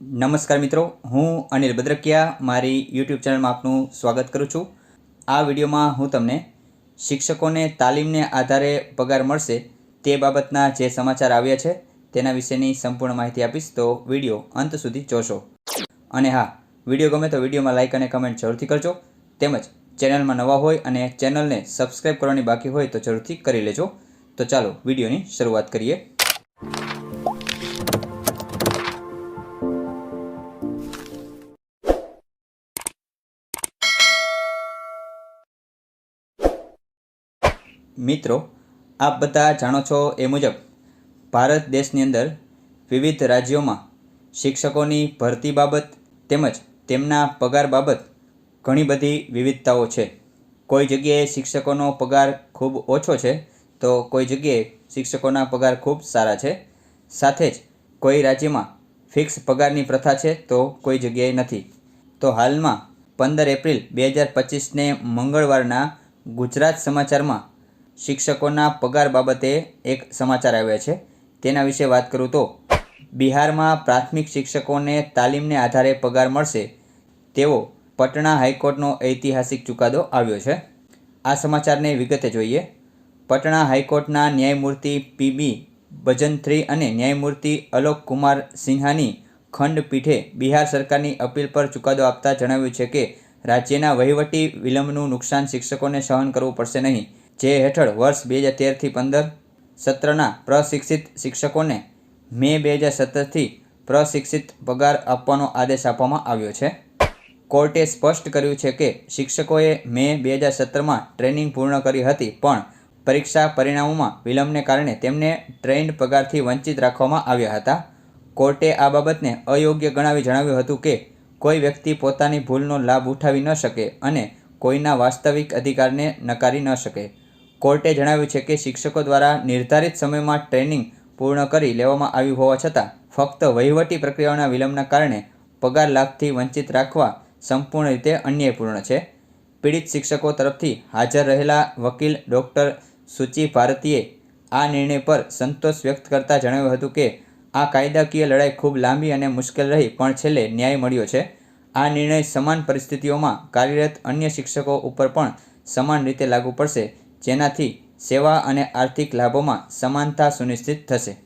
નમસ્કાર મિત્રો, હું અનિલ બદ્રકિયા, મારી યુટ્યુબ ચેનલમાં આપનું સ્વાગત કરું છું. આ વિડીયોમાં હું તમને શિક્ષકોને તાલીમને આધારે પગાર મળશે તે બાબતના જે સમાચાર આવ્યા છે તેના વિશેની સંપૂર્ણ માહિતી આપીશ, તો વીડિયો અંત સુધી જોશો. અને હા, વીડિયો ગમે તો વિડીયોમાં લાઇક અને કમેન્ટ જરૂરથી કરજો. તેમજ ચેનલમાં નવા હોય અને ચેનલને સબસ્ક્રાઈબ કરવાની બાકી હોય તો જરૂરથી કરી લેજો. તો ચાલો વિડીયોની શરૂઆત કરીએ. મિત્રો, આપ બધા જાણો છો એ મુજબ, ભારત દેશની અંદર વિવિધ રાજ્યોમાં શિક્ષકોની ભરતી બાબત તેમજ તેમના પગાર બાબત ઘણી બધી વિવિધતાઓ છે. કોઈ જગ્યાએ શિક્ષકોનો પગાર ખૂબ ઓછો છે, તો કોઈ જગ્યાએ શિક્ષકોના પગાર ખૂબ સારા છે. સાથે જ કોઈ રાજ્યમાં ફિક્સ પગારની પ્રથા છે, તો કોઈ જગ્યાએ નથી. તો હાલમાં પંદર એપ્રિલ બે હજાર પચીસને મંગળવારના ગુજરાત સમાચારમાં શિક્ષકોના પગાર બાબતે એક સમાચાર આવ્યા છે. તેના વિશે વાત કરું તો, બિહારમાં પ્રાથમિક શિક્ષકોને તાલીમને આધારે પગાર મળશે. તેવો પટણા હાઈકોર્ટનો ઐતિહાસિક ચુકાદો આવ્યો છે. આ સમાચારને વિગતે જોઈએ. પટણા હાઈકોર્ટના ન્યાયમૂર્તિ પીબી ભજનથ્રી અને ન્યાયમૂર્તિ અલોક કુમાર સિન્હાની ખંડપીઠે બિહાર સરકારની અપીલ પર ચુકાદો આપતા જણાવ્યું છે કે, રાજ્યના વહીવટી વિલંબનું નુકસાન શિક્ષકોને સહન કરવું પડશે નહીં. જે હેઠળ વર્ષ બે હજાર તેરથી પંદર સત્રના પ્રશિક્ષિત શિક્ષકોને મે બે હજાર સત્તરથી પ્રશિક્ષિત પગાર આપવાનો આદેશ આપવામાં આવ્યો છે. કોર્ટે સ્પષ્ટ કર્યું છે કે શિક્ષકોએ મે બે હજાર સત્તરમાં ટ્રેનિંગ પૂર્ણ કરી હતી, પણ પરીક્ષા પરિણામોમાં વિલંબને કારણે તેમને ટ્રેન્ડ પગારથી વંચિત રાખવામાં આવ્યા હતા. કોર્ટે આ બાબતને અયોગ્ય ગણાવી જણાવ્યું હતું કે કોઈ વ્યક્તિ પોતાની ભૂલનો લાભ ઉઠાવી ન શકે અને કોઈના વાસ્તવિક અધિકારને નકારી ન શકે. કોર્ટે જણાવ્યું છે કે શિક્ષકો દ્વારા નિર્ધારિત સમયમાં ટ્રેનિંગ પૂર્ણ કરી લેવામાં આવ્યું હોવા છતાં ફક્ત વહીવટી પ્રક્રિયાઓના વિલંબના કારણે પગાર લાભથી વંચિત રાખવા સંપૂર્ણ રીતે અન્યાયપૂર્ણ છે. પીડિત શિક્ષકો તરફથી હાજર રહેલા વકીલ ડૉક્ટર સુચિ ભારતીએ આ નિર્ણય પર સંતોષ વ્યક્ત કરતા જણાવ્યું હતું કે, આ કાયદાકીય લડાઈ ખૂબ લાંબી અને મુશ્કેલ રહી, પણ છેલ્લે ન્યાય મળ્યો છે. આ નિર્ણય સમાન પરિસ્થિતિઓમાં કાર્યરત અન્ય શિક્ષકો ઉપર પણ સમાન રીતે લાગુ પડશે. જેનાથી સેવા અને આર્થિક લાભોમાં સમાનતા સુનિશ્ચિત થશે.